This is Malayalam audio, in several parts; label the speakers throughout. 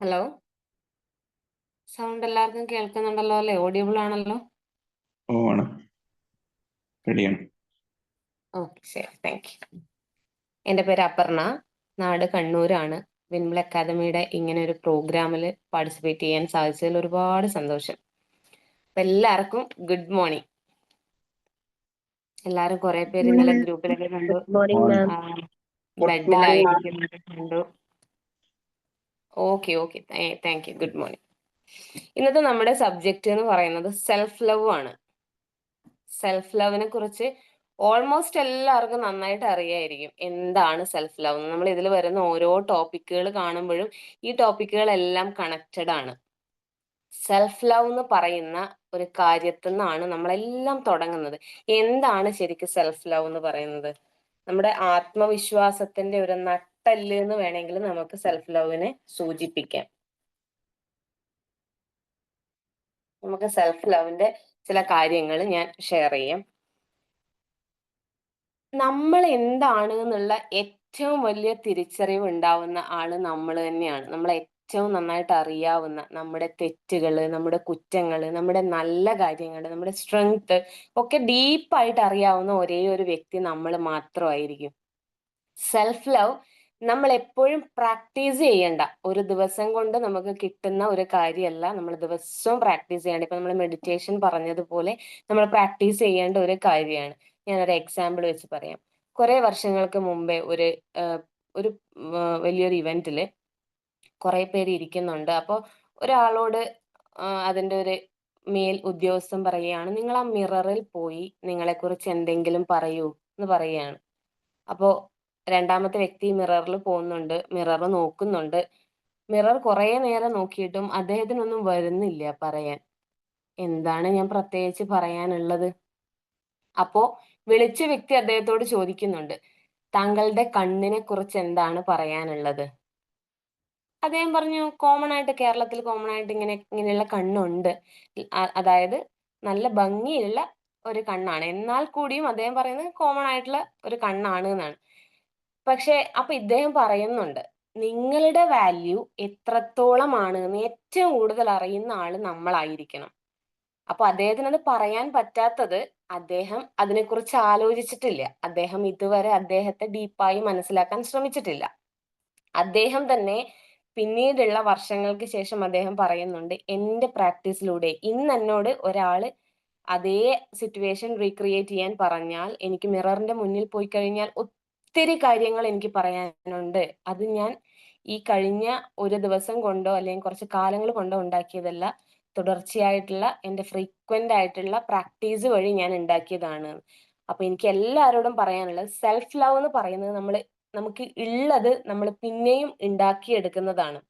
Speaker 1: ഹലോ? സൗണ്ട് എല്ലാവർക്കും കേൾക്കുന്നുണ്ടല്ലോ അല്ലേ? ഓഡിയബിൾ ആണല്ലോ?
Speaker 2: ഓ ആണ്. റെഡിയാണ്.
Speaker 1: ഓക്കെ ശരി. താങ്ക് യു എന്റെ പേര് അപർണ. നാട് കണ്ണൂരാണ്. വിൻമൽ അക്കാദമിയുടെ ഇങ്ങനെ ഒരു പ്രോഗ്രാമിൽ പാർട്ടിസിപ്പേറ്റ് ചെയ്യാൻ സാധിച്ചതിൽ ഒരുപാട് സന്തോഷം. അപ്പൊ എല്ലാവർക്കും ഗുഡ് മോർണിംഗ് എല്ലാരും കുറെ പേര് ഇന്നലെ ഗ്രൂപ്പിലൊക്കെ കണ്ടു.
Speaker 3: മോർണിംഗ് മാം
Speaker 1: ബെഡിലായിരിക്കുന്നത് കണ്ടു. Okay okay thank you good morning ഇന്നത്തെ നമ്മുടെ സബ്ജക്റ്റ് എന്ന് പറയുന്നത് സെൽഫ് ലവ് ആണ്. സെൽഫ് ലവിനെ കുറിച്ച് ഓൾമോസ്റ്റ് എല്ലാവർക്കും നന്നായിട്ട് അറിയായിരിക്കും എന്താണ് സെൽഫ് ലവ് നമ്മൾ ഇതിൽ വരുന്ന ഓരോ ടോപ്പിക്കുകൾ കാണുമ്പോഴും ഈ ടോപ്പിക്കുകളെല്ലാം കണക്റ്റഡ് ആണ്. സെൽഫ് ലവ് എന്ന് പറയുന്ന ഒരു കാര്യത്തിൽ നിന്നാണ് നമ്മളെല്ലാം തുടങ്ങുന്നത്. എന്താണ് ശരിക്കും സെൽഫ് ലവ് എന്ന് പറയുന്നത്? നമ്മുടെ ആത്മവിശ്വാസത്തിന്റെ ഒരു നട്ടൽ എന്ന് വേണമെങ്കിൽ നമുക്ക് സെൽഫ് ലവിനെ സൂചിപ്പിക്കാം. നമുക്ക് സെൽഫ് ലവിന്റെ ചില കാര്യങ്ങൾ ഞാൻ ഷെയർ ചെയ്യാം. നമ്മൾ എന്താണ് എന്നുള്ള ഏറ്റവും വലിയ തിരിച്ചറിവ് ഉണ്ടാവുന്ന ആൾ നമ്മൾ തന്നെയാണ്. നമ്മൾ ഏറ്റവും നന്നായിട്ട് അറിയാവുന്ന നമ്മുടെ തെറ്റുകൾ നമ്മുടെ കുറ്റങ്ങൾ നമ്മുടെ നല്ല കാര്യങ്ങൾ നമ്മുടെ സ്ട്രെങ്ത് ഒക്കെ ഡീപ്പായിട്ട് അറിയാവുന്ന ഒരേ ഒരു വ്യക്തി നമ്മൾ മാത്രമായിരിക്കും. സെൽഫ് ലവ് നമ്മൾ എപ്പോഴും പ്രാക്ടീസ് ചെയ്യണ്ട. ഒരു ദിവസം കൊണ്ട് നമുക്ക് കിട്ടുന്ന ഒരു കാര്യമല്ല നമ്മൾ ദിവസവും പ്രാക്ടീസ് ചെയ്യേണ്ട. ഇപ്പൊ നമ്മൾ മെഡിറ്റേഷൻ പറഞ്ഞതുപോലെ നമ്മൾ പ്രാക്ടീസ് ചെയ്യേണ്ട ഒരു കാര്യമാണ്. ഞാനൊരു എക്സാമ്പിൾ വെച്ച് പറയാം. കുറെ വർഷങ്ങൾക്ക് മുമ്പേ ഒരു ഒരു വലിയൊരു ഇവന്റിൽ കുറെ പേര് ഇരിക്കുന്നുണ്ട്. അപ്പോൾ ഒരാളോട് അതിന്റെ ഒരു മേൽ ഉദ്യോഗസ്ഥൻ പറയുകയാണ് നിങ്ങൾ ആ മിററിൽ പോയി നിങ്ങളെക്കുറിച്ച് എന്തെങ്കിലും പറയൂ എന്ന് പറയുകയാണ്. അപ്പോൾ രണ്ടാമത്തെ വ്യക്തി മിററിൽ പോകുന്നുണ്ട് മിറർ നോക്കുന്നുണ്ട്. മിറർ കുറേ നേരം നോക്കിയിട്ടും അദ്ദേഹത്തിനൊന്നും വരുന്നില്ല പറയാൻ. എന്താണ് ഞാൻ പ്രത്യേകിച്ച് പറയാനുള്ളത്? അപ്പോ വിളിച്ച വ്യക്തി അദ്ദേഹത്തോട് ചോദിക്കുന്നുണ്ട് താങ്കളുടെ കണ്ണിനെ കുറിച്ച് എന്താണ് പറയാനുള്ളത്? അദ്ദേഹം പറഞ്ഞു കോമൺ ആയിട്ട് കേരളത്തിൽ കോമൺ ആയിട്ട് ഇങ്ങനെ ഇങ്ങനെയുള്ള കണ്ണുണ്ട്. അതായത് നല്ല ഭംഗിയുള്ള ഒരു കണ്ണാണ്. എന്നാൽ കൂടിയും അദ്ദേഹം പറയുന്നത് കോമൺ ആയിട്ടുള്ള ഒരു കണ്ണാണ് എന്നാണ്. പക്ഷെ അപ്പൊ ഇദ്ദേഹം പറയുന്നുണ്ട് നിങ്ങളുടെ വാല്യൂ എത്രത്തോളമാണ് എന്ന് ഏറ്റവും കൂടുതൽ അറിയുന്ന ആൾ നമ്മളായിരിക്കണം. അപ്പൊ അദ്ദേഹത്തിന് അത് പറയാൻ പറ്റാത്തത് അദ്ദേഹം അതിനെക്കുറിച്ച് ആലോചിച്ചിട്ടില്ല. അദ്ദേഹം ഇതുവരെ അദ്ദേഹത്തെ ഡീപ്പായി മനസ്സിലാക്കാൻ ശ്രമിച്ചിട്ടില്ല. അദ്ദേഹം തന്നെ പിന്നീടുള്ള വർഷങ്ങൾക്ക് ശേഷം അദ്ദേഹം പറയുന്നുണ്ട് എന്റെ പ്രാക്ടീസിലൂടെ ഇന്ന് എന്നോട് ഒരാൾ അതേ സിറ്റുവേഷൻ റീക്രിയേറ്റ് ചെയ്യാൻ പറഞ്ഞാൽ എനിക്ക് മിററിന്റെ മുന്നിൽ പോയി കഴിഞ്ഞാൽ ഒത്തിരി കാര്യങ്ങൾ എനിക്ക് പറയാനുണ്ട്. അത് ഞാൻ ഈ കഴിഞ്ഞ ഒരു ദിവസം കൊണ്ടോ അല്ലെങ്കിൽ കുറച്ച് കാലങ്ങൾ കൊണ്ടോ ഉണ്ടാക്കിയതല്ല തുടർച്ചയായിട്ടുള്ള എന്റെ ഫ്രീക്വന്റ് ആയിട്ടുള്ള പ്രാക്ടീസ് വഴി ഞാൻ ഉണ്ടാക്കിയതാണ്. അപ്പൊ എനിക്ക് എല്ലാവരോടും പറയാനുള്ളത് സെൽഫ് ലവ് എന്ന് പറയുന്നത് നമ്മൾ നമുക്ക് ഉള്ളത് നമ്മൾ പിന്നെയും ഉണ്ടാക്കിയെടുക്കുന്നതാണ്.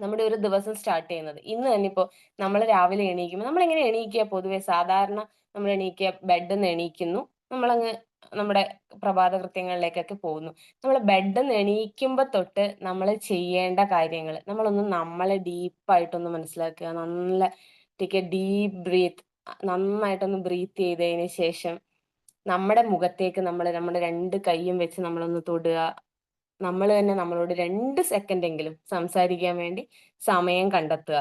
Speaker 1: നമ്മുടെ ഒരു ദിവസം സ്റ്റാർട്ട് ചെയ്യുന്നത്. ഇന്ന് തന്നെ ഇപ്പോൾ നമ്മൾ രാവിലെ എണീക്കുമ്പോൾ നമ്മൾ എങ്ങനെ എണീക്കുക? പൊതുവെ സാധാരണ നമ്മൾ എണീക്കുക ബെഡിൽ നിന്ന് എണീക്കുന്നു. നമ്മളങ്ങ് നമ്മുടെ പ്രഭാത കൃത്യങ്ങളിലേക്കൊക്കെ പോകുന്നു. നമ്മൾ ബെഡ് എണീക്കുമ്പോൾ തൊട്ട് നമ്മൾ ചെയ്യേണ്ട കാര്യങ്ങൾ നമ്മളൊന്ന് നമ്മളെ ഡീപ്പായിട്ടൊന്ന് മനസ്സിലാക്കുക നല്ല ടേക്ക് എ ഡീപ്പ് ബ്രീത്ത് നന്നായിട്ടൊന്ന് ബ്രീത്ത് ചെയ്തതിന് ശേഷം നമ്മുടെ മുഖത്തേക്ക് നമ്മൾ നമ്മുടെ രണ്ട് കൈയും വെച്ച് നമ്മളൊന്ന് തൊടുക. നമ്മൾ തന്നെ നമ്മളോട് രണ്ട് സെക്കൻഡ് എങ്കിലും സംസാരിക്കാൻ വേണ്ടി സമയം കണ്ടെത്തുക.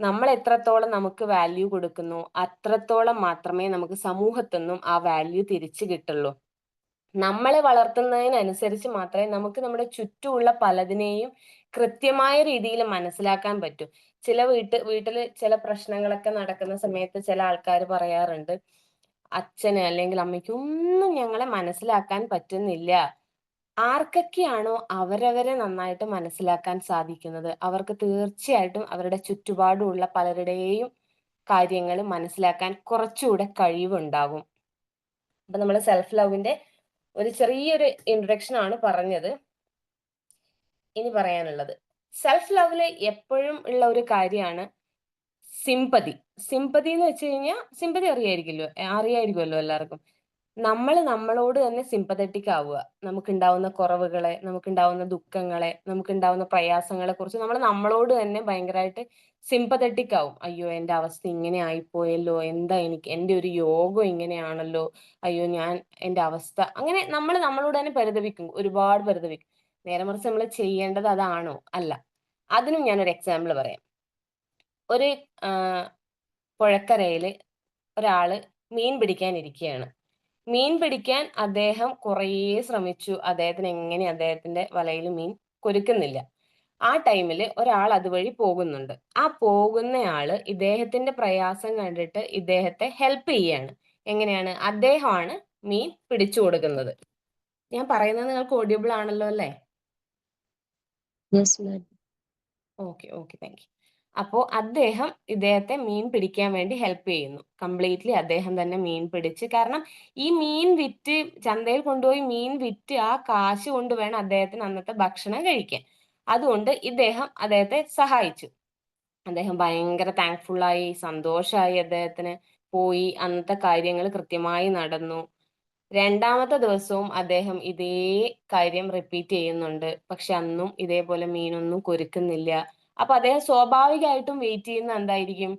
Speaker 1: നമ്മൾ എത്രത്തോളം നമുക്ക് വാല്യൂ കൊടുക്കുന്നു അത്രത്തോളം മാത്രമേ നമുക്ക് സമൂഹത്തിൽ നിന്നും ആ വാല്യൂ തിരിച്ചു കിട്ടുള്ളൂ. നമ്മളെ വളർത്തുന്നതിനനുസരിച്ച് മാത്രമേ നമുക്ക് നമ്മുടെ ചുറ്റുമുള്ള പലതിനെയും കൃത്യമായ രീതിയിൽ മനസ്സിലാക്കാൻ പറ്റൂ. ചില വീട്ട് വീട്ടിൽ ചില പ്രശ്നങ്ങളൊക്കെ നടക്കുന്ന സമയത്ത് ചില ആൾക്കാർ പറയാറുണ്ട് അച്ഛന് അല്ലെങ്കിൽ അമ്മയ്ക്ക് ഒന്നും ഞങ്ങളെ മനസ്സിലാക്കാൻ പറ്റുന്നില്ല. ആർക്കൊക്കെയാണോ അവരവരെ നന്നായിട്ട് മനസ്സിലാക്കാൻ സാധിക്കുന്നത്? അവർക്ക് തീർച്ചയായിട്ടും അവരുടെ ചുറ്റുപാടുമുള്ള പലരുടെയും കാര്യങ്ങൾ മനസ്സിലാക്കാൻ കുറച്ചുകൂടെ കഴിവുണ്ടാകും. അപ്പൊ നമ്മൾ സെൽഫ് ലവിന്റെ ഒരു ചെറിയൊരു ഇൻട്രഡക്ഷൻ ആണ് പറഞ്ഞത്. ഇനി പറയാനുള്ളത്. സെൽഫ് ലവിൽ എപ്പോഴും ഉള്ള ഒരു കാര്യമാണ് സിമ്പതി സിമ്പതി എന്ന് വെച്ച് കഴിഞ്ഞാൽ സിമ്പതി അറിയായിരിക്കുമല്ലോ അറിയായിരിക്കുമല്ലോ എല്ലാവർക്കും. നമ്മൾ നമ്മളോട് തന്നെ സിമ്പതറ്റിക് ആവുക. നമുക്കുണ്ടാവുന്ന കുറവുകളെ നമുക്കുണ്ടാവുന്ന ദുഃഖങ്ങളെ നമുക്കുണ്ടാവുന്ന പ്രയാസങ്ങളെ കുറിച്ച് നമ്മൾ നമ്മളോട് തന്നെ ഭയങ്കരമായിട്ട് സിമ്പതറ്റിക് ആവും. അയ്യോ എന്റെ അവസ്ഥ ഇങ്ങനെ ആയിപ്പോയല്ലോ എന്താ എനിക്ക് എന്റെ ഒരു യോഗം ഇങ്ങനെയാണല്ലോ അയ്യോ ഞാൻ എന്റെ അവസ്ഥ. അങ്ങനെ നമ്മൾ നമ്മളോട് തന്നെ പരിതപിക്കും ഒരുപാട് പരിതപിക്കും. നേരെ മറിച്ച് നമ്മൾ ചെയ്യേണ്ടത് അതാണോ? അല്ല. അതിനും ഞാനൊരു എക്സാമ്പിൾ പറയാം. ഒരു പുഴക്കരയിൽ ഒരാൾ മീൻ പിടിക്കാൻ ഇരിക്കുകയാണ് മീൻ പിടിക്കാൻ അദ്ദേഹം കുറേ ശ്രമിച്ചു. അദ്ദേഹത്തിന് എങ്ങനെ അദ്ദേഹത്തിന്റെ വലയിൽ മീൻ കൊരുക്കുന്നില്ല. ആ ടൈമിൽ ഒരാൾ അതുവഴി പോകുന്നുണ്ട്. ആ പോകുന്നയാൾ ഇദ്ദേഹത്തിന്റെ പ്രയാസം കണ്ടിട്ട് ഇദ്ദേഹത്തെ ഹെൽപ്പ് ചെയ്യാണ്. എങ്ങനെയാണ്? അദ്ദേഹമാണ് മീൻ പിടിച്ചു കൊടുക്കുന്നത്. ഞാൻ പറയുന്നത് നിങ്ങൾക്ക് ഓഡിയബിൾ ആണല്ലോ അല്ലേ. ഓക്കെ ഓക്കെ താങ്ക് യു അപ്പോൾ അദ്ദേഹം ഇദ്ദേഹത്തെ മീൻ പിടിക്കാൻ വേണ്ടി ഹെൽപ്പ് ചെയ്യുന്നു. കംപ്ലീറ്റ്ലി അദ്ദേഹം തന്നെ മീൻ പിടിച്ച്. കാരണം ഈ മീൻ വിറ്റ് ചന്തയിൽ കൊണ്ടുപോയി മീൻ വിറ്റ് ആ കാശ് കൊണ്ട് വേണം അദ്ദേഹത്തിന് അന്നത്തെ ഭക്ഷണം കഴിക്കാൻ. അതുകൊണ്ട് ഇദ്ദേഹം അദ്ദേഹത്തെ സഹായിച്ചു. അദ്ദേഹം ഭയങ്കര താങ്ക്ഫുൾ ആയി സന്തോഷമായി അദ്ദേഹത്തിന് പോയി. അന്നത്തെ കാര്യങ്ങൾ കൃത്യമായി നടന്നു. രണ്ടാമത്തെ ദിവസവും അദ്ദേഹം ഇതേ കാര്യം റിപ്പീറ്റ് ചെയ്യുന്നുണ്ട്. പക്ഷെ അന്നും ഇതേപോലെ മീനൊന്നും കൊരുക്കുന്നില്ല. അപ്പൊ അദ്ദേഹം സ്വാഭാവികമായിട്ടും വെയിറ്റ് ചെയ്യുന്ന എന്തായിരിക്കും?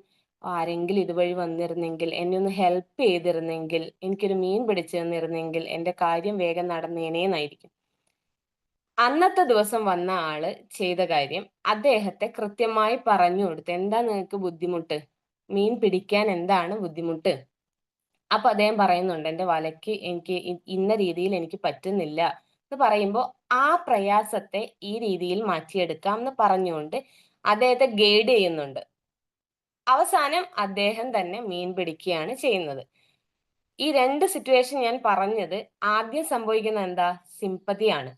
Speaker 1: ആരെങ്കിലും ഇതുവഴി വന്നിരുന്നെങ്കിൽ എന്നെ ഒന്ന് ഹെൽപ്പ് ചെയ്തിരുന്നെങ്കിൽ എനിക്കൊരു മീൻ പിടിച്ചു തന്നിരുന്നെങ്കിൽ എന്റെ കാര്യം വേഗം നടന്നേനേന്നായിരിക്കും അന്നത്തെ ദിവസം വന്ന ആൾ ചെയ്ത കാര്യം അദ്ദേഹത്തെ കൃത്യമായി പറഞ്ഞു കൊടുത്തു എന്താ നിങ്ങൾക്ക് ബുദ്ധിമുട്ട്? മീൻ പിടിക്കാൻ എന്താണ് ബുദ്ധിമുട്ട്? അപ്പൊ അദ്ദേഹം പറയുന്നുണ്ട് എന്റെ വലയ്ക്ക് എനിക്ക് ഇന്ന രീതിയിൽ എനിക്ക് പറ്റുന്നില്ല. എന്ന് പറയുമ്പോൾ ആ പ്രയാസത്തെ ഈ രീതിയിൽ മാറ്റിയെടുക്കാം എന്ന് പറഞ്ഞുകൊണ്ട് അദ്ദേഹത്തെ ഗൈഡ് ചെയ്യുന്നുണ്ട്. അവസാനം അദ്ദേഹം തന്നെ മീൻ പിടിക്കുകയാണ് ചെയ്യുന്നത്. ഈ രണ്ട് സിറ്റുവേഷൻ ഞാൻ പറഞ്ഞത് ആദ്യം സംഭവിക്കുന്ന എന്താ? സിമ്പതിയാണ്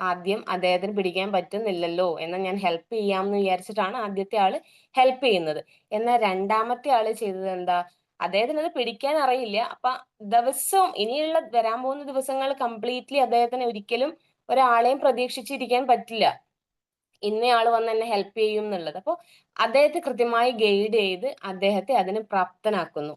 Speaker 1: ആദ്യം അദ്ദേഹത്തിന് പിടിക്കാൻ പറ്റുന്നില്ലല്ലോ എന്നാൽ ഞാൻ ഹെൽപ്പ് ചെയ്യാം എന്ന് വിചാരിച്ചിട്ടാണ് ആദ്യത്തെ ആൾ ഹെൽപ്പ് ചെയ്യുന്നത്. എന്നാൽ രണ്ടാമത്തെ ആൾ ചെയ്തത് എന്താ? അദ്ദേഹത്തിന് അത് പിടിക്കാൻ അറിയില്ല. അപ്പൊ ദിവസവും ഇനിയുള്ള വരാൻ പോകുന്ന ദിവസങ്ങൾ കംപ്ലീറ്റ്ലി അദ്ദേഹത്തിന് ഒരിക്കലും ഒരാളെയും പ്രതീക്ഷിച്ചിരിക്കാൻ പറ്റില്ല. ഇന്നയാൾ വന്ന് എന്നെ ഹെൽപ്പ് ചെയ്യും എന്നുള്ളത്. അപ്പോൾ അദ്ദേഹത്തെ കൃത്യമായി ഗൈഡ് ചെയ്ത് അദ്ദേഹത്തെ അതിന് പ്രാപ്തനാക്കുന്നു.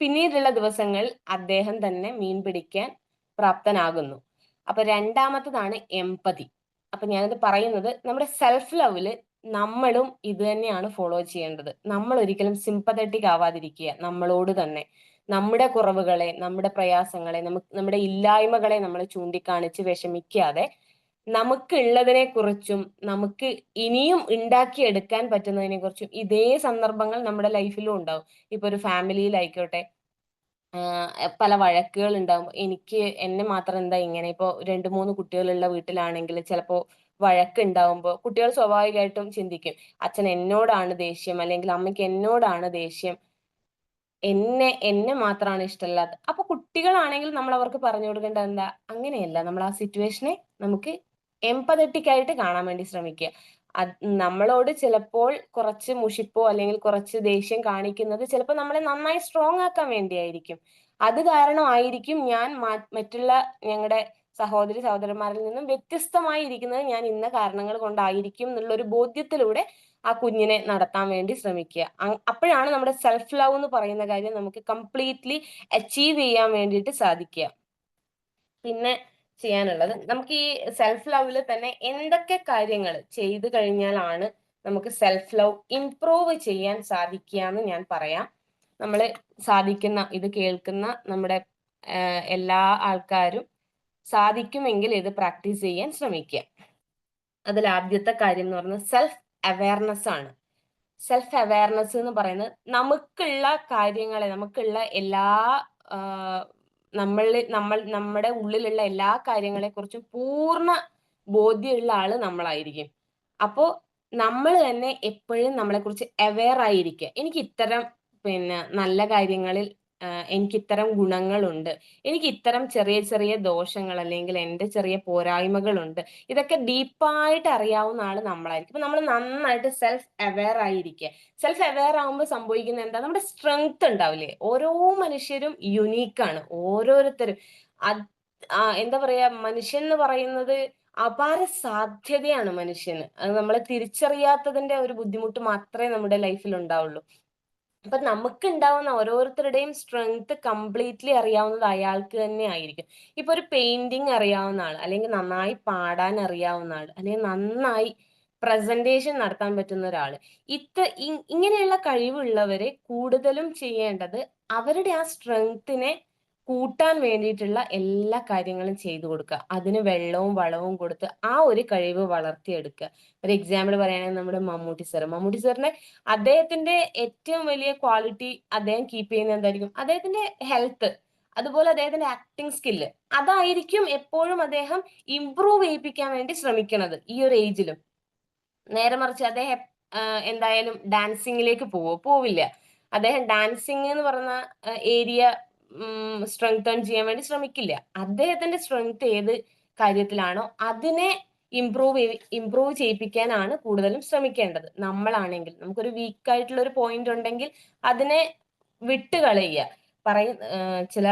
Speaker 1: പിന്നീടുള്ള ദിവസങ്ങളിൽ അദ്ദേഹം തന്നെ മീൻ പിടിക്കാൻ പ്രാപ്തനാകുന്നു. അപ്പൊ രണ്ടാമത്തതാണ് എമ്പതി അപ്പൊ ഞാനിത് പറയുന്നത് നമ്മുടെ സെൽഫ് ലവിൽ നമ്മളും ഇത് തന്നെയാണ് ഫോളോ ചെയ്യേണ്ടത്. നമ്മൾ ഒരിക്കലും സിമ്പതറ്റിക് ആവാതിരിക്കുക നമ്മളോട് തന്നെ. നമ്മുടെ കുറവുകളെ നമ്മുടെ പ്രയാസങ്ങളെ നമുക്ക് നമ്മുടെ ഇല്ലായ്മകളെ നമ്മൾ ചൂണ്ടിക്കാണിച്ച് വിഷമിക്കാതെ നമുക്കുള്ളതിനെ കുറിച്ചും നമുക്ക് ഇനിയും ഉണ്ടാക്കിയെടുക്കാൻ പറ്റുന്നതിനെ കുറിച്ചും ഇതേ സന്ദർഭങ്ങൾ നമ്മുടെ ലൈഫിലും ഉണ്ടാവും. ഇപ്പൊ ഒരു ഫാമിലിയിലായിക്കോട്ടെ പല വഴക്കുകൾ ഉണ്ടാവും. എനിക്ക് എന്നെ മാത്രം എന്താ ഇങ്ങനെ? ഇപ്പോ രണ്ട് മൂന്ന് കുട്ടികളുള്ള വീട്ടിലാണെങ്കിൽ ചിലപ്പോ വഴക്ക് ഉണ്ടാവുമ്പോൾ കുട്ടികൾ സ്വാഭാവികമായിട്ടും ചിന്തിക്കും അച്ഛൻ എന്നോടാണ് ദേഷ്യം? അല്ലെങ്കിൽ അമ്മയ്ക്ക് എന്നോടാണ് ദേഷ്യം? എന്നെ എന്നെ മാത്രമാണ് ഇഷ്ടമല്ലാത്ത അപ്പൊ കുട്ടികളാണെങ്കിൽ നമ്മൾ അവർക്ക് പറഞ്ഞു കൊടുക്കേണ്ടത് എന്താ? അങ്ങനെയല്ല. നമ്മൾ ആ സിറ്റുവേഷനെ നമുക്ക് എംപതറ്റിക് ആയിട്ട് കാണാൻ വേണ്ടി ശ്രമിക്കുക. നമ്മളോട് ചിലപ്പോൾ കുറച്ച് മുഷിപ്പോ അല്ലെങ്കിൽ കുറച്ച് ദേഷ്യം കാണിക്കുന്നത് ചിലപ്പോൾ നമ്മളെ നന്നായി സ്ട്രോങ് ആക്കാൻ വേണ്ടിയായിരിക്കും. അത് കാരണമായിരിക്കും ഞാൻ മറ്റുള്ള ഞങ്ങളുടെ സഹോദരി സഹോദരന്മാരിൽ നിന്നും വ്യത്യസ്തമായി ഇരിക്കുന്നത് ഞാൻ ഇന്ന കാരണങ്ങൾ കൊണ്ടായിരിക്കും എന്നുള്ള ഒരു ബോധ്യത്തിലൂടെ ആ കുഞ്ഞിനെ നടത്താൻ വേണ്ടി ശ്രമിക്കുക. അപ്പോഴാണ് നമ്മുടെ സെൽഫ് ലവ് എന്ന് പറയുന്ന കാര്യം നമുക്ക് കംപ്ലീറ്റ്ലി അച്ചീവ് ചെയ്യാൻ വേണ്ടിയിട്ട് സാധിക്കുക. പിന്നെ ചെയ്യാനുള്ളത്. നമുക്ക് ഈ സെൽഫ് ലവിൽ തന്നെ എന്തൊക്കെ കാര്യങ്ങൾ ചെയ്തു കഴിഞ്ഞാലാണ് നമുക്ക് സെൽഫ് ലവ് ഇംപ്രൂവ് ചെയ്യാൻ സാധിക്കുക എന്ന് ഞാൻ പറയാം. നമ്മൾ സാധിക്കുന്ന ഇത് കേൾക്കുന്ന നമ്മുടെ എല്ലാ ആൾക്കാരും സാധിക്കുമെങ്കിൽ ഇത് പ്രാക്ടീസ് ചെയ്യാൻ ശ്രമിക്കുക. അതിൽ ആദ്യത്തെ കാര്യം എന്ന് പറയുന്നത് സെൽഫ് അവയർനെസ് ആണ്. സെൽഫ് അവയർനെസ് എന്ന് പറയുന്നത് നമുക്കുള്ള കാര്യങ്ങളെ നമുക്കുള്ള എല്ലാ നമ്മളിൽ നമ്മൾ നമ്മുടെ ഉള്ളിലുള്ള എല്ലാ കാര്യങ്ങളെക്കുറിച്ചും പൂർണ ബോധ്യമുള്ള ആൾ നമ്മളായിരിക്കും. അപ്പോ നമ്മൾ തന്നെ എപ്പോഴും നമ്മളെ കുറിച്ച് അവെയർ ആയിരിക്കുക. എനിക്ക് ഇത്തരം പിന്നെ നല്ല കാര്യങ്ങളിൽ എനിക്ക് ഇത്തരം ഗുണങ്ങളുണ്ട്. എനിക്ക് ഇത്തരം ചെറിയ ചെറിയ ദോഷങ്ങൾ അല്ലെങ്കിൽ എന്റെ ചെറിയ പോരായ്മകളുണ്ട്. ഇതൊക്കെ ഡീപ്പായിട്ട് അറിയാവുന്ന ആൾ നമ്മളായിരിക്കും. അപ്പൊ നമ്മൾ നന്നായിട്ട് സെൽഫ് അവെയർ ആയിരിക്കുക. സെൽഫ് അവെയർ ആകുമ്പോൾ സംഭവിക്കുന്ന എന്താ? നമ്മുടെ സ്ട്രെങ്ത് ഉണ്ടാവില്ലേ? ഓരോ മനുഷ്യരും യുണീക്കാണ് ഓരോരുത്തരും. എന്താ പറയാ? മനുഷ്യൻ എന്ന് പറയുന്നത് അപാര സാധ്യതയാണ് മനുഷ്യന്. അത് നമ്മളെ തിരിച്ചറിയാത്തതിന്റെ ഒരു ബുദ്ധിമുട്ട് മാത്രമേ നമ്മുടെ ലൈഫിൽ ഉണ്ടാവുള്ളൂ. അപ്പൊ നമുക്ക് ഉണ്ടാവുന്ന ഓരോരുത്തരുടെയും സ്ട്രെങ്ത് കംപ്ലീറ്റ്ലി അറിയാവുന്നത് അയാൾക്ക് തന്നെ ആയിരിക്കും. ഇപ്പൊ ഒരു പെയിന്റിങ് അറിയാവുന്ന ആൾ അല്ലെങ്കിൽ നന്നായി പാടാൻ അറിയാവുന്ന ആൾ അല്ലെങ്കിൽ നന്നായി പ്രസന്റേഷൻ നടത്താൻ പറ്റുന്ന ഒരാൾ ഇത്ത ഇങ്ങനെയുള്ള കഴിവുള്ളവരെ കൂടുതലും ചെയ്യേണ്ടത് അവരുടെ ആ സ്ട്രെങ്ത്തിനെ കൂട്ടാൻ വേണ്ടിയിട്ടുള്ള എല്ലാ കാര്യങ്ങളും ചെയ്തു കൊടുക്കുക. അതിന് വെള്ളവും വളവും കൊടുത്ത് ആ ഒരു കഴിവ് വളർത്തിയെടുക്കുക. ഒരു എക്സാമ്പിൾ പറയുകയാണെങ്കിൽ നമ്മുടെ മമ്മൂട്ടി സാർ മമ്മൂട്ടി സാറിനെ അദ്ദേഹത്തിന്റെ ഏറ്റവും വലിയ ക്വാളിറ്റി അദ്ദേഹം കീപ്പ് ചെയ്യുന്ന എന്തായിരിക്കും? അദ്ദേഹത്തിന്റെ ഹെൽത്ത് അതുപോലെ അദ്ദേഹത്തിന്റെ ആക്ടിങ് സ്കില്ല് അതായിരിക്കും എപ്പോഴും അദ്ദേഹം ഇംപ്രൂവ് ചെയ്യിപ്പിക്കാൻ വേണ്ടി ശ്രമിക്കുന്നത് ഈ ഒരു ഏജിലും നേരെ മറിച്ച് അദ്ദേഹം എന്തായാലും ഡാൻസിങ്ങിലേക്ക് പോവോ പോവില്ല. അദ്ദേഹം ഡാൻസിങ് എന്ന് പറഞ്ഞ ഏരിയ സ്ട്രെങ്തൺ ചെയ്യാൻ വേണ്ടി ശ്രമിക്കില്ല. അദ്ദേഹത്തിന്റെ സ്ട്രെങ്ത് ഏത് കാര്യത്തിലാണോ അതിനെ ഇംപ്രൂവ് ഇംപ്രൂവ് ചെയ്യിപ്പിക്കാനാണ് കൂടുതലും ശ്രമിക്കേണ്ടത്. നമ്മളാണെങ്കിൽ നമുക്കൊരു വീക്ക് ആയിട്ടുള്ള ഒരു പോയിന്റ് ഉണ്ടെങ്കിൽ അതിനെ വിട്ടുകളയുക പറയ ചില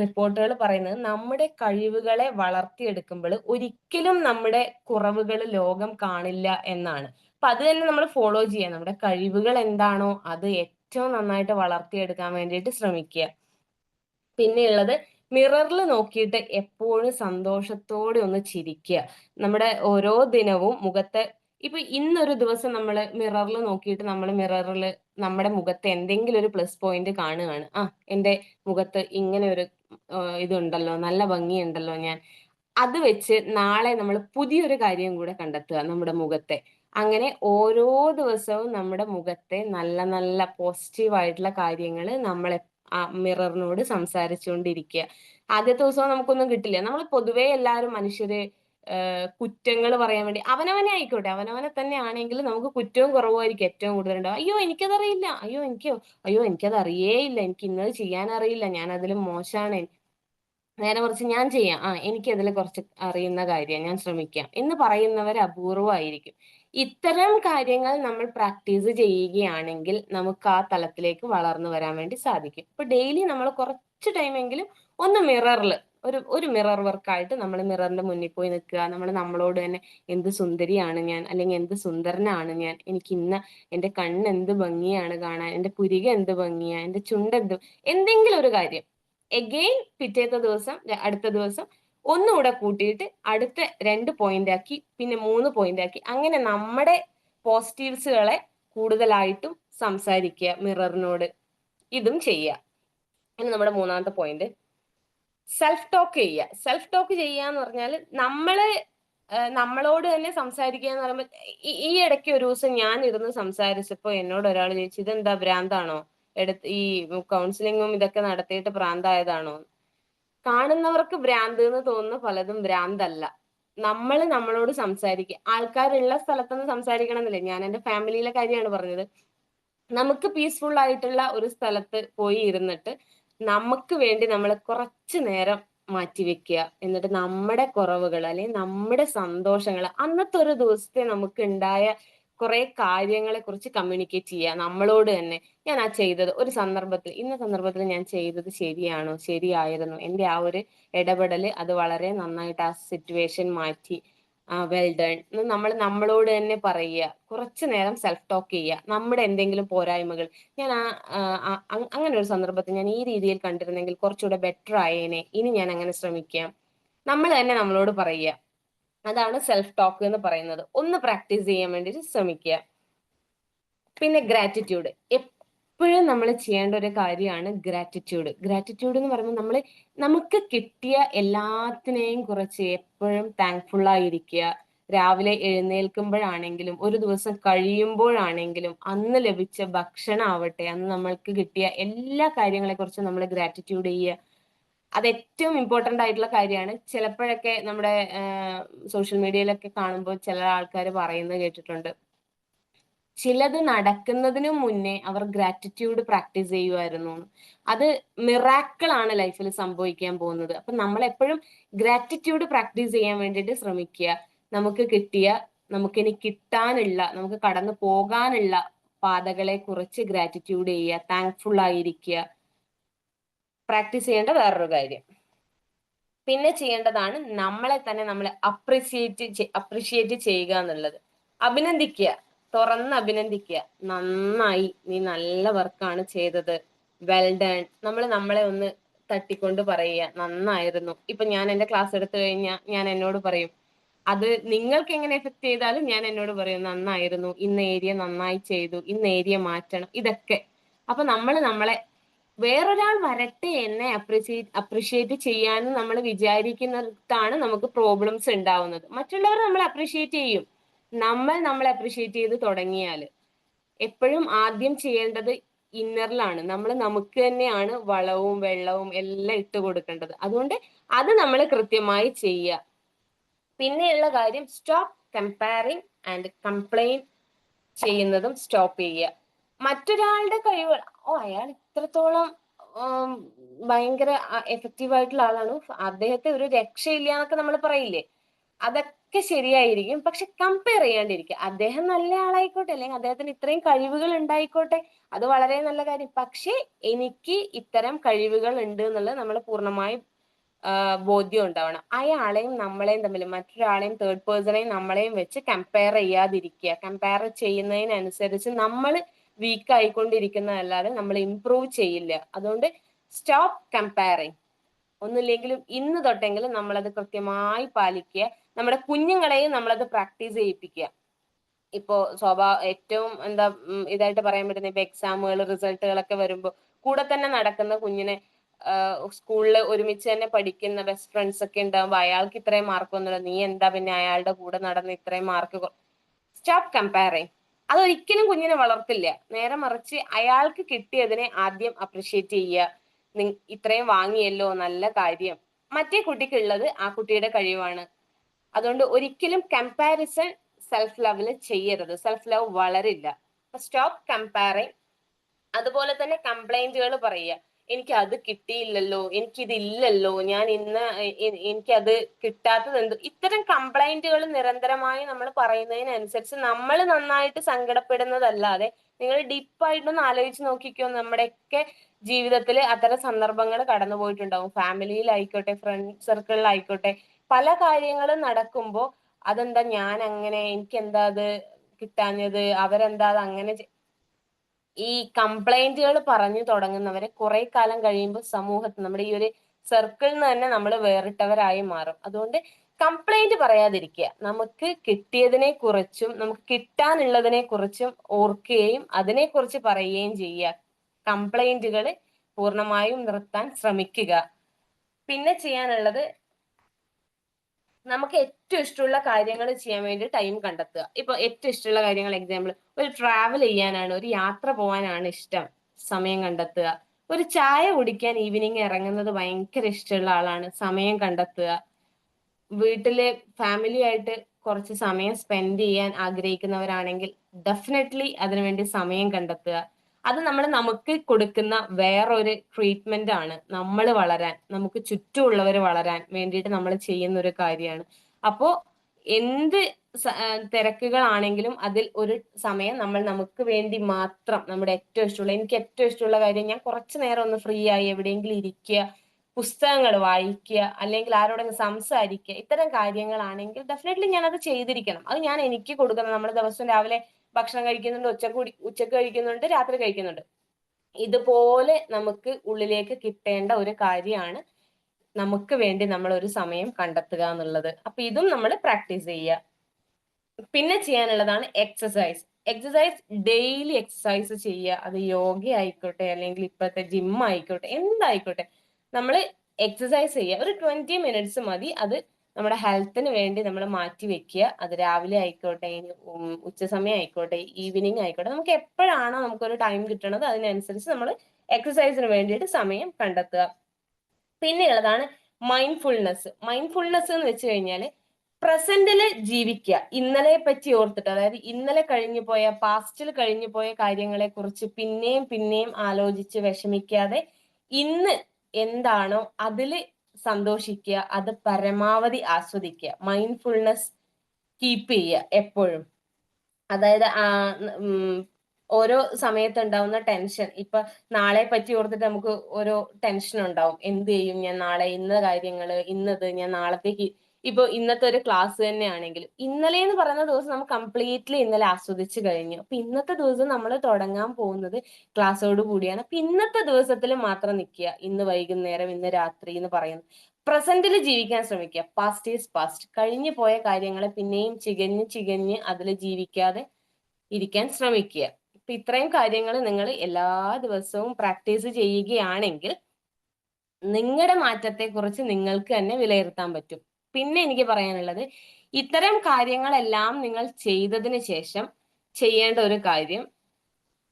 Speaker 1: റിപ്പോർട്ടുകൾ പറയുന്നത് നമ്മുടെ കഴിവുകളെ വളർത്തിയെടുക്കുമ്പോൾ ഒരിക്കലും നമ്മുടെ കുറവുകൾ ലോകം കാണില്ല എന്നാണ്. അപ്പൊ അത് തന്നെ നമ്മൾ ഫോളോ ചെയ്യുക. നമ്മുടെ കഴിവുകൾ എന്താണോ അത് ഏറ്റവും നന്നായിട്ട് വളർത്തിയെടുക്കാൻ വേണ്ടിയിട്ട് ശ്രമിക്കുക. പിന്നെയുള്ളത് മിററിൽ നോക്കിയിട്ട് എപ്പോഴും സന്തോഷത്തോടെ ഒന്ന് ചിരിക്കുക. നമ്മുടെ ഓരോ ദിനവും മുഖത്തെ ഇപ്പൊ ഇന്നൊരു ദിവസം നമ്മൾ മിററിൽ നോക്കിയിട്ട് നമ്മൾ മിററിൽ നമ്മുടെ മുഖത്ത് എന്തെങ്കിലും ഒരു പ്ലസ് പോയിന്റ് കാണുകയാണ്. ആ എന്റെ മുഖത്ത് ഇങ്ങനെ ഒരു ഇതുണ്ടല്ലോ നല്ല ഭംഗിയുണ്ടല്ലോ ഞാൻ. അത് വെച്ച് നാളെ നമ്മൾ പുതിയൊരു കാര്യം കൂടെ കണ്ടെത്തുക നമ്മുടെ മുഖത്തെ. അങ്ങനെ ഓരോ ദിവസവും നമ്മുടെ മുഖത്തെ നല്ല നല്ല പോസിറ്റീവ് ആയിട്ടുള്ള കാര്യങ്ങൾ നമ്മളെ ആ മിററിനോട് സംസാരിച്ചുകൊണ്ടിരിക്കുക. ആദ്യത്തെ ദിവസം നമുക്കൊന്നും കിട്ടില്ല. നമ്മൾ പൊതുവേ എല്ലാവരും മനുഷ്യര് കുറ്റങ്ങൾ പറയാൻ വേണ്ടി അവനവനെ ആയിക്കോട്ടെ. അവനവനെ തന്നെ ആണെങ്കിൽ നമുക്ക് കുറ്റവും കുറവുമായിരിക്കും ഏറ്റവും കൂടുതൽ ഉണ്ടാവും അയ്യോ എനിക്കതറിയില്ല. അയ്യോ എനിക്കോ അയ്യോ എനിക്കത് അറിയേയില്ല. എനിക്ക് ഇന്നത് ചെയ്യാൻ അറിയില്ല. ഞാൻ അതിൽ മോശമാണ് നേരെ കുറച്ച് ഞാൻ ചെയ്യാം. ആ എനിക്കതിൽ കുറച്ച് അറിയുന്ന കാര്യം ഞാൻ ശ്രമിക്കാം. എന്ന് പറയുന്നവർ അപൂർവമായിരിക്കും ഇത്തരം കാര്യങ്ങൾ നമ്മൾ പ്രാക്ടീസ് ചെയ്യുകയാണെങ്കിൽ നമുക്ക് ആ തലത്തിലേക്ക് വളർന്നു വരാൻ വേണ്ടി സാധിക്കും. ഇപ്പൊ ഡെയിലി നമ്മൾ കുറച്ച് ടൈമെങ്കിലും ഒന്ന് മിററിൽ ഒരു ഒരു മിറർ വർക്കായിട്ട് നമ്മൾ മിററിന്റെ മുന്നിൽ പോയി നിൽക്കുക. നമ്മൾ നമ്മളോട് തന്നെ എന്ത് സുന്ദരിയാണ് ഞാൻ അല്ലെങ്കിൽ എന്ത് സുന്ദരനാണ് ഞാൻ? എനിക്ക് ഇന്ന എന്റെ കണ്ണ് എന്ത് ഭംഗിയാണ് കാണാൻ? എന്റെ പുരിക എന്ത് ഭംഗിയാണ് എന്റെ ചുണ്ട് എന്ത്? എന്തെങ്കിലും ഒരു കാര്യം. എഗെയിൻ പിറ്റേത്തെ ദിവസം അടുത്ത ദിവസം ഒന്നുകൂടെ കൂട്ടിയിട്ട് അടുത്ത രണ്ട് പോയിന്റ് ആക്കി പിന്നെ മൂന്ന് പോയിന്റ് ആക്കി. അങ്ങനെ നമ്മുടെ പോസിറ്റീവ്സുകളെ കൂടുതലായിട്ടും സംസാരിക്കുക മിററിനോട്. ഇതും ചെയ്യുക. ഇനി നമ്മുടെ മൂന്നാമത്തെ പോയിന്റ് സെൽഫ് ടോക്ക് ചെയ്യുക. സെൽഫ് ടോക്ക് ചെയ്യുക എന്ന് പറഞ്ഞാൽ നമ്മളെ നമ്മളോട് തന്നെ സംസാരിക്കുക എന്ന് പറയുമ്പോൾ ഈ- ഇടയ്ക്ക് ഒരു ദിവസം ഞാൻ ഇരുന്ന് സംസാരിച്ചപ്പോൾ എന്നോട് ഒരാൾ ചോദിച്ചു ഇതെന്താ ഭ്രാന്താണോ? എടുത്ത് ഈ കൗൺസിലിങ്ങും ഇതൊക്കെ നടത്തിയിട്ട് ഭ്രാന്തായതാണോ? കാണുന്നവർക്ക് ഭ്രാന്ത് എന്ന് തോന്നുന്ന പലതും ഭ്രാന്തല്ല. നമ്മൾ നമ്മളോട് സംസാരിക്കുക ആൾക്കാരുള്ള സ്ഥലത്തുനിന്ന് സംസാരിക്കണം എന്നില്ല ഞാൻ എന്റെ ഫാമിലിയിലെ കാര്യമാണ് പറഞ്ഞത്. നമുക്ക് പീസ്ഫുൾ ആയിട്ടുള്ള ഒരു സ്ഥലത്ത് പോയി ഇരുന്നിട്ട് നമുക്ക് വേണ്ടി നമ്മൾ കുറച്ച് നേരം മാറ്റിവെക്കുക എന്നിട്ട് നമ്മുടെ കുറവുകൾ അല്ലെങ്കിൽ നമ്മുടെ സന്തോഷങ്ങൾ അന്നത്തെ ഒരു ദിവസത്തെ നമുക്ക് ഉണ്ടായ കുറെ കാര്യങ്ങളെ കുറിച്ച് കമ്മ്യൂണിക്കേറ്റ് ചെയ്യുക നമ്മളോട് തന്നെ. ഞാൻ ആ ചെയ്തത് ഒരു സന്ദർഭത്തിൽ ഇന്ന സന്ദർഭത്തിൽ ഞാൻ ചെയ്തത് ശരിയാണോ ശരിയായിരുന്നു എന്റെ ആ ഒരു ഇടപെടൽ അത് വളരെ നന്നായിട്ട് ആ സിറ്റുവേഷൻ മാറ്റി ആ വെൽ ഡൺ നമ്മൾ നമ്മളോട് തന്നെ പറയുക. കുറച്ചു നേരം സെൽഫ് ടോക്ക് ചെയ്യുക. നമ്മുടെ എന്തെങ്കിലും പോരായ്മകൾ. ഞാൻ ആ ആ, ആ, അങ്- അങ്ങനെ ഒരു സന്ദർഭത്തിൽ ഞാൻ ഈ രീതിയിൽ കണ്ടിരുന്നെങ്കിൽ കുറച്ചുകൂടെ ബെറ്റർ ആയേനെ. ഇനി ഞാൻ അങ്ങനെ ശ്രമിക്കാം. നമ്മൾ തന്നെ നമ്മളോട് പറയുക. അതാണ് സെൽഫ് ടോക്ക് എന്ന് പറയുന്നത്. ഒന്ന് പ്രാക്ടീസ് ചെയ്യാൻ വേണ്ടിയിട്ട് ശ്രമിക്കുക. പിന്നെ ഗ്രാറ്റിറ്റ്യൂഡ് എപ്പോഴും നമ്മൾ ചെയ്യേണ്ട ഒരു കാര്യമാണ് ഗ്രാറ്റിറ്റ്യൂഡ് ഗ്രാറ്റിറ്റ്യൂഡ് എന്ന് പറയുമ്പോൾ നമ്മൾ നമുക്ക് കിട്ടിയ എല്ലാത്തിനെയും കുറിച്ച് എപ്പോഴും താങ്ക്ഫുൾ ആയിരിക്കുക. രാവിലെ എഴുന്നേൽക്കുമ്പോഴാണെങ്കിലും ഒരു ദിവസം കഴിയുമ്പോഴാണെങ്കിലും അന്ന് ലഭിച്ച ഭക്ഷണം ആവട്ടെ അന്ന് നമ്മൾക്ക് കിട്ടിയ എല്ലാ കാര്യങ്ങളെ കുറിച്ചും നമ്മൾ ഗ്രാറ്റിറ്റ്യൂഡ് ചെയ്യുക. അത് ഏറ്റവും ഇമ്പോർട്ടന്റ് ആയിട്ടുള്ള കാര്യമാണ്. ചിലപ്പോഴൊക്കെ നമ്മുടെ സോഷ്യൽ മീഡിയയിലൊക്കെ കാണുമ്പോൾ ചില ആൾക്കാർ പറയുന്നത് കേട്ടിട്ടുണ്ട്. ചിലത് നടക്കുന്നതിനു മുന്നേ അവർ ഗ്രാറ്റിറ്റ്യൂഡ് പ്രാക്ടീസ് ചെയ്യുമായിരുന്നു. അത് മിറാക്കിൾ ആണ് ലൈഫിൽ സംഭവിക്കാൻ പോകുന്നത്. അപ്പൊ നമ്മൾ എപ്പോഴും ഗ്രാറ്റിറ്റ്യൂഡ് പ്രാക്ടീസ് ചെയ്യാൻ വേണ്ടിയിട്ട് ശ്രമിക്കുക. നമുക്ക് കിട്ടിയ നമുക്കിനി കിട്ടാനുള്ള നമുക്ക് കടന്നു പോകാനുള്ള പാതകളെ കുറിച്ച് ഗ്രാറ്റിറ്റ്യൂഡ് ചെയ്യുക താങ്ക്ഫുൾ ആയിരിക്കുക. പ്രാക്ടീസ് ചെയ്യേണ്ട വേറൊരു കാര്യം. പിന്നെ ചെയ്യേണ്ടതാണ് നമ്മളെ തന്നെ നമ്മൾ അപ്രിസിയേറ്റ് അപ്രിഷിയേറ്റ് ചെയ്യുക എന്നുള്ളത്. അഭിനന്ദിക്കുക. തുറന്ന് അഭിനന്ദിക്കുക. നന്നായി നീ നല്ല വർക്കാണ് ചെയ്തത്. വെൽ ഡൺ നമ്മൾ നമ്മളെ ഒന്ന് തട്ടിക്കൊണ്ട് പറയുക. നന്നായിരുന്നു. ഇപ്പൊ ഞാൻ എന്റെ ക്ലാസ് എടുത്തു കഴിഞ്ഞാൽ ഞാൻ എന്നോട് പറയും അത് നിങ്ങൾക്ക് എങ്ങനെ എഫക്ട് ചെയ്താലും ഞാൻ എന്നോട് പറയും നന്നായിരുന്നു. ഇന്ന ഏരിയ നന്നായി ചെയ്തു. ഇന്ന ഏരിയ മാറ്റണം. ഇതൊക്കെ. അപ്പൊ നമ്മൾ നമ്മളെ വേറൊരാൾ വരട്ടെ എന്നെ അപ്രിസിയേറ്റ് അപ്രിഷിയേറ്റ് ചെയ്യാൻ നമ്മൾ വിചാരിക്കുന്നിടത്താണ് നമുക്ക് പ്രോബ്ലംസ് ഉണ്ടാവുന്നത്. മറ്റുള്ളവർ നമ്മൾ അപ്രിഷിയേറ്റ് ചെയ്യും. നമ്മൾ നമ്മളെ അപ്രിഷിയേറ്റ് ചെയ്ത് തുടങ്ങിയാൽ എപ്പോഴും ആദ്യം ചെയ്യേണ്ടത് ഇന്നറിലാണ് നമ്മൾ നമുക്ക് തന്നെയാണ് വളവും വെള്ളവും എല്ലാം ഇട്ട് കൊടുക്കേണ്ടത്. അതുകൊണ്ട് അത് നമ്മൾ കൃത്യമായി ചെയ്യുക. പിന്നെയുള്ള കാര്യം സ്റ്റോപ്പ് കമ്പയറിങ് ആൻഡ് കംപ്ലൈൻ ചെയ്യുന്നതും സ്റ്റോപ്പ് ചെയ്യുക. മറ്റൊരാളുടെ കഴിവ് ഓ അയാൾ ഇത്രത്തോളം ഭയങ്കര എഫക്റ്റീവ് ആയിട്ടുള്ള ആളാണ്. അദ്ദേഹത്തെ ഒരു രക്ഷയില്ല എന്നൊക്കെ നമ്മൾ പറയില്ലേ? അതൊക്കെ ശരിയായിരിക്കും. പക്ഷെ കമ്പയർ ചെയ്യാണ്ടിരിക്കുക. അദ്ദേഹം നല്ല ആളായിക്കോട്ടെ അല്ലെങ്കിൽ അദ്ദേഹത്തിന് ഇത്രയും കഴിവുകൾ ഉണ്ടായിക്കോട്ടെ അത് വളരെ നല്ല കാര്യം. പക്ഷേ എനിക്ക് ഇത്തരം കഴിവുകൾ ഉണ്ട് എന്നുള്ളത് നമ്മൾ പൂർണമായും ബോധ്യം ഉണ്ടാവണം. അയാളെയും നമ്മളെയും തമ്മിൽ മറ്റൊരാളെയും തേർഡ് പേഴ്സണെയും നമ്മളെയും വെച്ച് കമ്പയർ ചെയ്യാതിരിക്കുക. കമ്പയർ ചെയ്യുന്നതിനനുസരിച്ച് നമ്മൾ വീക്ക് ആയിക്കൊണ്ടിരിക്കുന്നതല്ലാതെ നമ്മൾ ഇംപ്രൂവ് ചെയ്യില്ല. അതുകൊണ്ട് സ്റ്റോപ്പ് കമ്പയറിങ് ഒന്നുമില്ലെങ്കിലും ഇന്ന് തൊട്ടെങ്കിലും നമ്മളത് കൃത്യമായി പാലിക്കുക. നമ്മുടെ കുഞ്ഞുങ്ങളെയും നമ്മളത് പ്രാക്ടീസ് ചെയ്യിപ്പിക്കുക. ഇപ്പോ സ്വഭാവ ഏറ്റവും എന്താ ഇതായിട്ട് പറയാൻ പറ്റുന്ന ഇപ്പൊ എക്സാമുകൾ റിസൾട്ടുകളൊക്കെ വരുമ്പോൾ കൂടെ തന്നെ നടക്കുന്ന കുഞ്ഞിനെ സ്കൂളിൽ ഒരുമിച്ച് തന്നെ പഠിക്കുന്ന ബെസ്റ്റ് ഫ്രണ്ട്സ് ഒക്കെ ഉണ്ടാകുമ്പോൾ അയാൾക്ക് ഇത്രയും മാർക്ക് ഒന്നുമില്ല നീ എന്താ പിന്നെ അയാളുടെ കൂടെ നടന്ന് ഇത്രയും മാർക്ക് സ്റ്റോപ്പ് കമ്പയറിങ് അതൊരിക്കലും കുഞ്ഞിനെ വളർത്തില്ല. നേരെ മറിച്ച് അയാൾക്ക് കിട്ടിയതിനെ ആദ്യം അപ്രിഷ്യേറ്റ് ചെയ്യുക. ഇത്രയും വാങ്ങിയല്ലോ നല്ല കാര്യം. മറ്റേ കുട്ടിക്കുള്ളത് ആ കുട്ടിയുടെ കഴിവാണ്. അതുകൊണ്ട് ഒരിക്കലും കമ്പാരിസൺ സെൽഫ് ലവിൽ ചെയ്യരുത്. സെൽഫ് ലവ് വളരില്ല. സ്റ്റോപ്പ് കമ്പയറിങ് അതുപോലെ തന്നെ കംപ്ലൈന്റുകൾ പറയുക. എനിക്ക് അത് കിട്ടിയില്ലല്ലോ എനിക്കിതില്ലല്ലോ ഞാൻ ഇന്ന് എനിക്കത് കിട്ടാത്തത് എന്ത് ഇത്തരം കംപ്ലൈന്റുകൾ നിരന്തരമായി നമ്മൾ പറയുന്നതിനനുസരിച്ച് നമ്മൾ നന്നായിട്ട് സങ്കടപ്പെടുന്നതല്ലാതെ നിങ്ങൾ ഡീപ്പായിട്ടൊന്ന് ആലോചിച്ച് നോക്കിക്കോ നമ്മുടെയൊക്കെ ജീവിതത്തിൽ അത്തരം സന്ദർഭങ്ങൾ കടന്നു പോയിട്ടുണ്ടാവും ഫാമിലിയിലായിക്കോട്ടെ ഫ്രണ്ട് സർക്കിളിലായിക്കോട്ടെ പല കാര്യങ്ങളും നടക്കുമ്പോൾ അതെന്താ ഞാൻ അങ്ങനെ എനിക്ക് എന്താ അത് കിട്ടാഞ്ഞത് അവരെന്താ അത് അങ്ങനെ ഈ കംപ്ലൈന്റുകൾ പറഞ്ഞു തുടങ്ങുന്നവരെ കുറെ കാലം കഴിയുമ്പോൾ സമൂഹത്തിൽ നമ്മുടെ ഈ ഒരു സർക്കിളിൽ നിന്ന് തന്നെ നമ്മൾ വേറിട്ടവരായി മാറും. അതുകൊണ്ട് കംപ്ലൈന്റ് പറയാതിരിക്കുക. നമുക്ക് കിട്ടിയതിനെ കുറിച്ചും നമുക്ക് കിട്ടാനുള്ളതിനെ കുറിച്ചും ഓർക്കുകയും അതിനെക്കുറിച്ച് പറയുകയും ചെയ്യുക. കംപ്ലൈന്റുകൾ പൂർണമായും നിർത്താൻ ശ്രമിക്കുക. പിന്നെ ചെയ്യാനുള്ളത് നമുക്ക് ഏറ്റവും ഇഷ്ടമുള്ള കാര്യങ്ങൾ ചെയ്യാൻ വേണ്ടി ടൈം കണ്ടെത്തുക. ഇപ്പൊ ഏറ്റവും ഇഷ്ടമുള്ള കാര്യങ്ങൾ എക്സാമ്പിൾ ഒരു ട്രാവൽ ചെയ്യാനാണ് ഒരു യാത്ര പോകാനാണ് ഇഷ്ടം. സമയം കണ്ടെത്തുക. ഒരു ചായ കുടിക്കാൻ ഈവനിങ് ഇറങ്ങുന്നത് ഭയങ്കര ഇഷ്ടമുള്ള ആളാണ്. സമയം കണ്ടെത്തുക. വീട്ടിൽ ഫാമിലി ആയിട്ട് കുറച്ച് സമയം സ്പെൻഡ് ചെയ്യാൻ ആഗ്രഹിക്കുന്നവരാണെങ്കിൽ ഡെഫിനറ്റ്ലി അതിനുവേണ്ടി സമയം കണ്ടെത്തുക. അത് നമ്മൾ നമുക്ക് കൊടുക്കുന്ന വേറൊരു ട്രീറ്റ്മെന്റ് ആണ്. നമ്മൾ വളരാൻ നമുക്ക് ചുറ്റുമുള്ളവർ വളരാൻ വേണ്ടിയിട്ട് നമ്മൾ ചെയ്യുന്ന ഒരു കാര്യമാണ്. അപ്പോ എന്ത് തിരക്കുകളാണെങ്കിലും അതിൽ ഒരു സമയം നമ്മൾ നമുക്ക് വേണ്ടി മാത്രം നമ്മുടെ ഏറ്റവും ഇഷ്ടമുള്ള എനിക്ക് ഏറ്റവും ഇഷ്ടമുള്ള കാര്യം ഞാൻ കുറച്ചു നേരം ഒന്ന് ഫ്രീ ആയി എവിടെയെങ്കിലും ഇരിക്കുക പുസ്തകങ്ങൾ വായിക്കുക അല്ലെങ്കിൽ ആരോടെങ്കിലും സംസാരിക്കുക ഇത്തരം കാര്യങ്ങളാണെങ്കിൽ ഡെഫിനറ്റ്ലി ഞാൻ അത് ചെയ്തിരിക്കണം. അത് ഞാൻ എനിക്ക് കൊടുക്കുന്ന നമ്മൾ ദിവസം രാവിലെ ഭക്ഷണം കഴിക്കുന്നുണ്ട് ഉച്ചയ്ക്ക് ഉച്ചയ്ക്ക് കഴിക്കുന്നുണ്ട് രാത്രി കഴിക്കുന്നുണ്ട്. ഇതുപോലെ നമുക്ക് ഉള്ളിലേക്ക് കിട്ടേണ്ട ഒരു കാര്യമാണ് നമുക്ക് വേണ്ടി നമ്മൾ ഒരു സമയം കണ്ടെത്തുക എന്നുള്ളത്. അപ്പൊ ഇതും നമ്മൾ പ്രാക്ടീസ് ചെയ്യുക. പിന്നെ ചെയ്യാനുള്ളതാണ് എക്സസൈസ് എക്സസൈസ് ഡെയിലി എക്സസൈസ് ചെയ്യുക. അത് യോഗ ആയിക്കോട്ടെ അല്ലെങ്കിൽ ഇപ്പോഴത്തെ ജിം ആയിക്കോട്ടെ എന്തായിക്കോട്ടെ. നമ്മൾ എക്സസൈസ് ചെയ്യുക. ഒരു ട്വന്റി മിനിറ്റ്സ് മതി. അത് നമ്മുടെ ഹെൽത്തിന് വേണ്ടി നമ്മൾ മാറ്റി വെക്കുക. അത് രാവിലെ ആയിക്കോട്ടെ ഉച്ച സമയം ആയിക്കോട്ടെ ഈവനിങ് ആയിക്കോട്ടെ നമുക്ക് എപ്പോഴാണോ നമുക്കൊരു ടൈം കിട്ടണത് അതിനനുസരിച്ച് നമ്മൾ എക്സസൈസിന് വേണ്ടിയിട്ട് സമയം കണ്ടെത്തുക. പിന്നെയുള്ളതാണ് മൈൻഡ്ഫുൾനെസ് മൈൻഡ്ഫുൾനെസ് എന്ന് വെച്ച് കഴിഞ്ഞാൽ പ്രസന്റിൽ ജീവിക്കുക. ഇന്നലെ പറ്റി ഓർത്തിട്ട് അതായത് ഇന്നലെ കഴിഞ്ഞു പോയ പാസ്റ്റിൽ കഴിഞ്ഞു പോയ കാര്യങ്ങളെ കുറിച്ച് പിന്നെയും പിന്നെയും ആലോചിച്ച് വിഷമിക്കാതെ ഇന്ന് എന്താണോ അതിൽ സന്തോഷിക്കുക അത് പരമാവധി ആസ്വദിക്കുക മൈൻഡ്ഫുൾനെസ് കീപ്പ് ചെയ്യുക എപ്പോഴും. അതായത് ഓരോ സമയത്ത് ഉണ്ടാവുന്ന ടെൻഷൻ ഇപ്പൊ നാളെ പറ്റി ഓർത്തിട്ട് നമുക്ക് ഓരോ ടെൻഷൻ ഉണ്ടാവും. എന്ത് ചെയ്യും ഞാൻ നാളെ ഇന്ന കാര്യങ്ങൾ ഇന്നത് ഞാൻ നാളത്തേക്ക് ഇപ്പൊ ഇന്നത്തെ ഒരു ക്ലാസ് തന്നെയാണെങ്കിലും ഇന്നലെ എന്ന് പറയുന്ന ദിവസം നമ്മൾ കംപ്ലീറ്റ്ലി ഇന്നലെ ആസ്വദിച്ചു കഴിഞ്ഞു. അപ്പൊ ഇന്നത്തെ ദിവസം നമ്മൾ തുടങ്ങാൻ പോകുന്നത് ക്ലാസ്സോട് കൂടിയാണ്. അപ്പൊ ഇന്നത്തെ ദിവസത്തിൽ മാത്രം നിൽക്കുക. ഇന്ന് വൈകുന്നേരം ഇന്ന് രാത്രി എന്ന് പറയുന്നത്. പ്രസന്റിൽ ജീവിക്കാൻ ശ്രമിക്കുക. പാസ്റ്റ് ഈസ് പാസ്റ്റ് കഴിഞ്ഞു പോയ കാര്യങ്ങളെ പിന്നെയും ചികഞ്ഞ് ചികഞ്ഞ് അതിൽ ജീവിക്കാതെ ഇരിക്കാൻ ശ്രമിക്കുക. അപ്പൊ ഇത്രയും കാര്യങ്ങൾ നിങ്ങൾ എല്ലാ ദിവസവും പ്രാക്ടീസ് ചെയ്യുകയാണെങ്കിൽ നിങ്ങളുടെ മാറ്റത്തെ കുറിച്ച് നിങ്ങൾക്ക് തന്നെ വിലയിരുത്താൻ പറ്റും. പിന്നെ എനിക്ക് പറയാനുള്ളത് ഇത്തരം കാര്യങ്ങളെല്ലാം നിങ്ങൾ ചെയ്തതിന് ശേഷം ചെയ്യേണ്ട ഒരു കാര്യം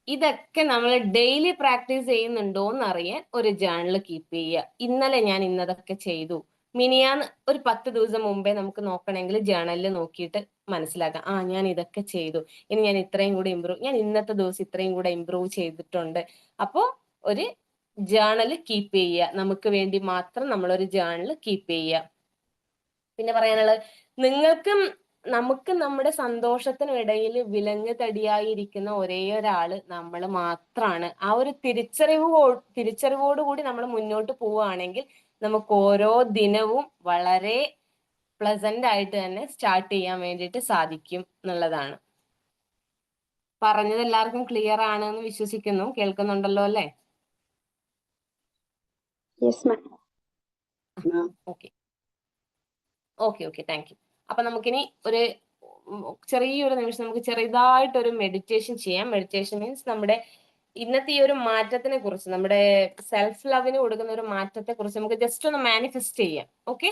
Speaker 1: ഇതൊക്കെ നമ്മൾ ഡെയിലി പ്രാക്ടീസ് ചെയ്യുന്നുണ്ടോ എന്ന് അറിയാൻ ഒരു ജേണൽ കീപ്പ് ചെയ്യുക. ഇന്നലെ ഞാൻ ഇന്നതൊക്കെ ചെയ്തു. മിനിയാന്ന് ഒരു പത്ത് ദിവസം മുമ്പേ നമുക്ക് നോക്കണമെങ്കിൽ ജേണലിൽ നോക്കിയിട്ട് മനസ്സിലാക്കാം. ആ ഞാൻ ഇതൊക്കെ ചെയ്തു. ഇനി ഞാൻ ഇത്രയും കൂടെ ഇമ്പ്രൂവ് ഞാൻ ഇന്നത്തെ ദിവസം ഇത്രയും കൂടെ ഇമ്പ്രൂവ് ചെയ്തിട്ടുണ്ട്. അപ്പോൾ ഒരു ജേണൽ കീപ്പ് ചെയ്യുക. നമുക്ക് വേണ്ടി മാത്രം നമ്മളൊരു ജേണൽ കീപ്പ് ചെയ്യുക. പിന്നെ പറയാനുള്ളത് നിങ്ങൾക്കും നമുക്ക് നമ്മുടെ സന്തോഷത്തിനും ഇടയിൽ വിലങ്ങ് തടിയായിരിക്കുന്ന ഒരേ ഒരാൾ നമ്മൾ മാത്രമാണ് ആ ഒരു തിരിച്ചറിവ് തിരിച്ചറിവോടുകൂടി നമ്മൾ മുന്നോട്ട് പോവുകയാണെങ്കിൽ നമുക്ക് ഓരോ ദിനവും വളരെ പ്ലസന്റ് ആയിട്ട് തന്നെ സ്റ്റാർട്ട് ചെയ്യാൻ വേണ്ടിയിട്ട് സാധിക്കും എന്നുള്ളതാണ്. പറഞ്ഞത് എല്ലാവർക്കും ക്ലിയർ ആണ് എന്ന് വിശ്വസിക്കുന്നു. കേൾക്കുന്നുണ്ടല്ലോ അല്ലേ? Okay. Okay okay thank you അപ്പൊ നമുക്കിനി ഒരു ചെറിയൊരു നിമിഷം നമുക്ക് ചെറുതായിട്ടൊരു മെഡിറ്റേഷൻ ചെയ്യാം. മെഡിറ്റേഷൻ മീൻസ് നമ്മുടെ ഇന്നത്തെ ഈ ഒരു മാറ്റത്തിനെ കുറിച്ച് നമ്മുടെ സെൽഫ് ലവിന് കൊടുക്കുന്ന ഒരു മാറ്റത്തെ കുറിച്ച് നമുക്ക് ജസ്റ്റ് ഒന്ന് മാനിഫെസ്റ്റ് ചെയ്യാം. ഓക്കെ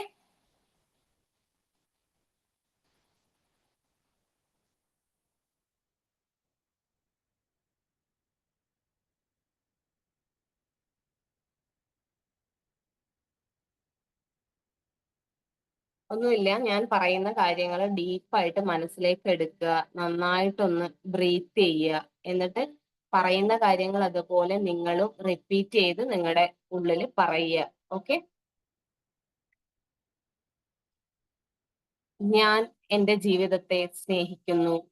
Speaker 1: ഒന്നുമില്ല. ഞാൻ പറയുന്ന കാര്യങ്ങൾ ഡീപ്പായിട്ട് മനസ്സിലേക്ക് എടുക്കുക നന്നായിട്ടൊന്ന് ബ്രീത്ത് ചെയ്യുക. എന്നിട്ട് പറയുന്ന കാര്യങ്ങൾ അതുപോലെ നിങ്ങളും റിപ്പീറ്റ് ചെയ്ത് നിങ്ങളുടെ ഉള്ളിൽ പറയുക. ഓക്കെ? ഞാൻ എന്റെ ജീവിതത്തെ സ്നേഹിക്കുന്നു.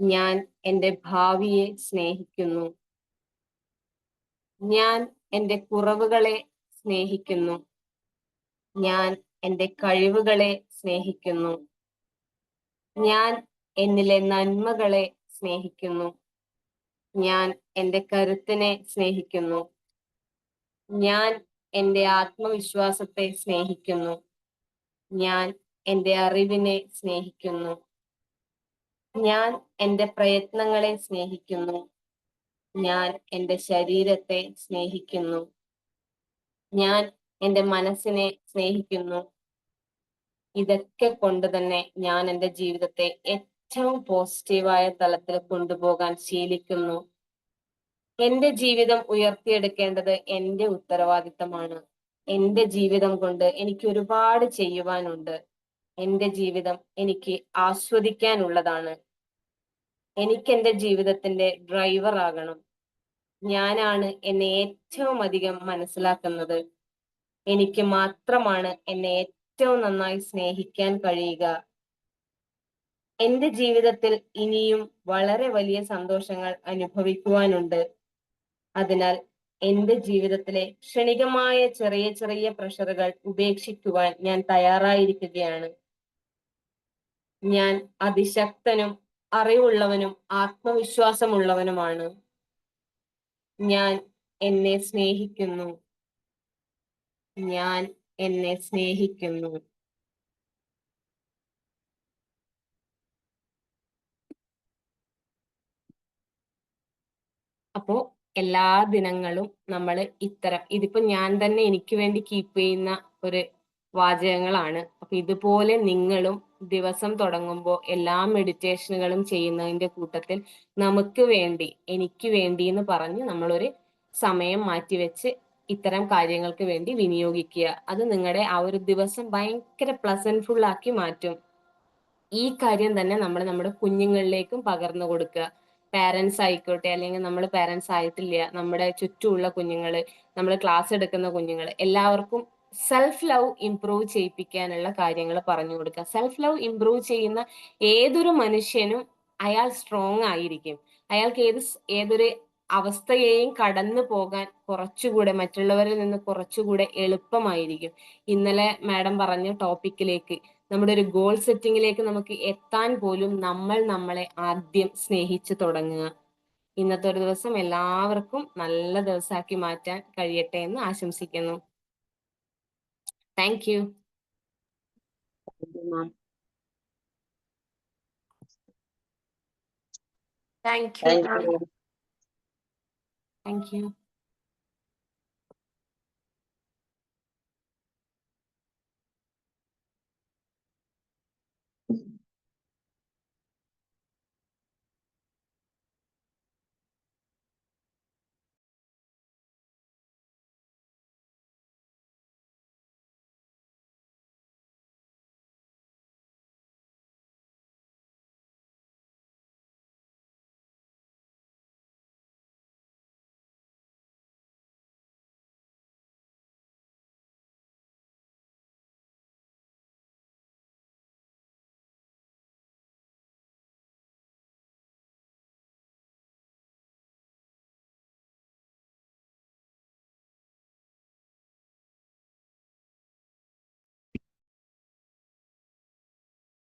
Speaker 1: ഞാൻ എന്റെ ഭാവിയെ സ്നേഹിക്കുന്നു. ഞാൻ എന്റെ കുറവുകളെ സ്നേഹിക്കുന്നു. ഞാൻ എന്റെ കഴിവുകളെ സ്നേഹിക്കുന്നു. ഞാൻ എന്നിലെ നന്മകളെ സ്നേഹിക്കുന്നു. ഞാൻ എന്റെ കരുത്തിനെ സ്നേഹിക്കുന്നു. ഞാൻ എന്റെ ആത്മവിശ്വാസത്തെ സ്നേഹിക്കുന്നു. ഞാൻ എന്റെ അറിവിനെ സ്നേഹിക്കുന്നു. ഞാൻ എന്റെ പ്രയത്നങ്ങളെ സ്നേഹിക്കുന്നു. ഞാൻ എന്റെ ശരീരത്തെ സ്നേഹിക്കുന്നു. ഞാൻ എന്റെ മനസ്സിനെ സ്നേഹിക്കുന്നു. ഇതൊക്കെ കൊണ്ട് തന്നെ ഞാൻ എന്റെ ജീവിതത്തെ ഏറ്റവും പോസിറ്റീവായ തലത്തിൽ കൊണ്ടുപോകാൻ ശീലിക്കുന്നു. എന്റെ ജീവിതം ഉയർത്തിയെടുക്കേണ്ടത് എന്റെ ഉത്തരവാദിത്തമാണ്. എന്റെ ജീവിതം കൊണ്ട് എനിക്ക് ഒരുപാട് ചെയ്യുവാനുണ്ട്. എന്റെ ജീവിതം എനിക്ക് ആസ്വദിക്കാനുള്ളതാണ്. എനിക്ക് എന്റെ ജീവിതത്തിന്റെ ഡ്രൈവർ ആകണം. ഞാനാണ് എന്നെ ഏറ്റവും അധികം മനസ്സിലാക്കുന്നത്. എനിക്ക് മാത്രമാണ് എന്നെ ഏറ്റവും നന്നായി സ്നേഹിക്കാൻ കഴിയുക. എന്റെ ജീവിതത്തിൽ ഇനിയും വളരെ വലിയ സന്തോഷങ്ങൾ അനുഭവിക്കുവാനുണ്ട്. അതിനാൽ എന്റെ ജീവിതത്തിലെ ക്ഷണികമായ ചെറിയ ചെറിയ പ്രഷറുകൾ ഉപേക്ഷിക്കുവാൻ ഞാൻ തയ്യാറായിരിക്കുകയാണ്. ഞാൻ അതിശക്തനും അറിവുള്ളവനും ആത്മവിശ്വാസമുള്ളവനുമാണ്. ഞാൻ എന്നെ സ്നേഹിക്കുന്നു. ഞാൻ എന്നെ സ്നേഹിക്കുന്നു അപ്പോ എല്ലാ ദിനങ്ങളും നമ്മൾ ഇത്തരം ഇതിപ്പോ ഞാൻ തന്നെ എനിക്ക് വേണ്ടി കീപ്പ് ചെയ്യുന്ന ഒരു വാചകങ്ങളാണ്. അപ്പൊ ഇതുപോലെ നിങ്ങളും ദിവസം തുടങ്ങുമ്പോൾ എല്ലാ മെഡിറ്റേഷനുകളും ചെയ്യുന്നതിന്റെ കൂട്ടത്തിൽ നമുക്ക് വേണ്ടി എനിക്ക് വേണ്ടി എന്ന് പറഞ്ഞ് നമ്മളൊരു സമയം മാറ്റിവെച്ച് ഇത്തരം കാര്യങ്ങൾക്ക് വേണ്ടി വിനിയോഗിക്കുക. അത് നിങ്ങളുടെ ആ ഒരു ദിവസം ഭയങ്കര പ്ലസൻഫുൾ ആക്കി മാറ്റും. ഈ കാര്യം തന്നെ നമ്മൾ നമ്മുടെ കുഞ്ഞുങ്ങളിലേക്കും പകർന്നു കൊടുക്കുക. പാരൻസ് ആയിക്കോട്ടെ അല്ലെങ്കിൽ നമ്മൾ പാരൻസ് ആയിട്ടില്ല നമ്മുടെ ചുറ്റുമുള്ള കുഞ്ഞുങ്ങൾ നമ്മൾ ക്ലാസ് എടുക്കുന്ന കുഞ്ഞുങ്ങൾ എല്ലാവർക്കും സെൽഫ് ലവ് ഇംപ്രൂവ് ചെയ്യിപ്പിക്കാനുള്ള കാര്യങ്ങൾ പറഞ്ഞു കൊടുക്കുക. സെൽഫ് ലവ് ഇംപ്രൂവ് ചെയ്യുന്ന ഏതൊരു മനുഷ്യനും അയാൾ സ്ട്രോങ് ആയിരിക്കും. അയാൾക്ക് ഏത് ഏതൊരു അവസ്ഥയെയും കടന്നു പോകാൻ കുറച്ചുകൂടെ മറ്റുള്ളവരിൽ നിന്ന് കുറച്ചുകൂടെ എളുപ്പമായിരിക്കും. ഇന്നലെ മാഡം പറഞ്ഞ ടോപ്പിക്കിലേക്ക് നമ്മുടെ ഒരു ഗോൾ സെറ്റിങ്ങിലേക്ക് നമുക്ക് എത്താൻ പോലും നമ്മൾ നമ്മളെ ആദ്യം സ്നേഹിച്ചു തുടങ്ങുക. ഇന്നത്തെ ഒരു ദിവസം എല്ലാവർക്കും നല്ല ദിവസമാക്കി മാറ്റാൻ കഴിയട്ടെ എന്ന് ആശംസിക്കുന്നു. Thank you.
Speaker 3: Ma'am
Speaker 1: thank you
Speaker 3: thank you
Speaker 1: thank you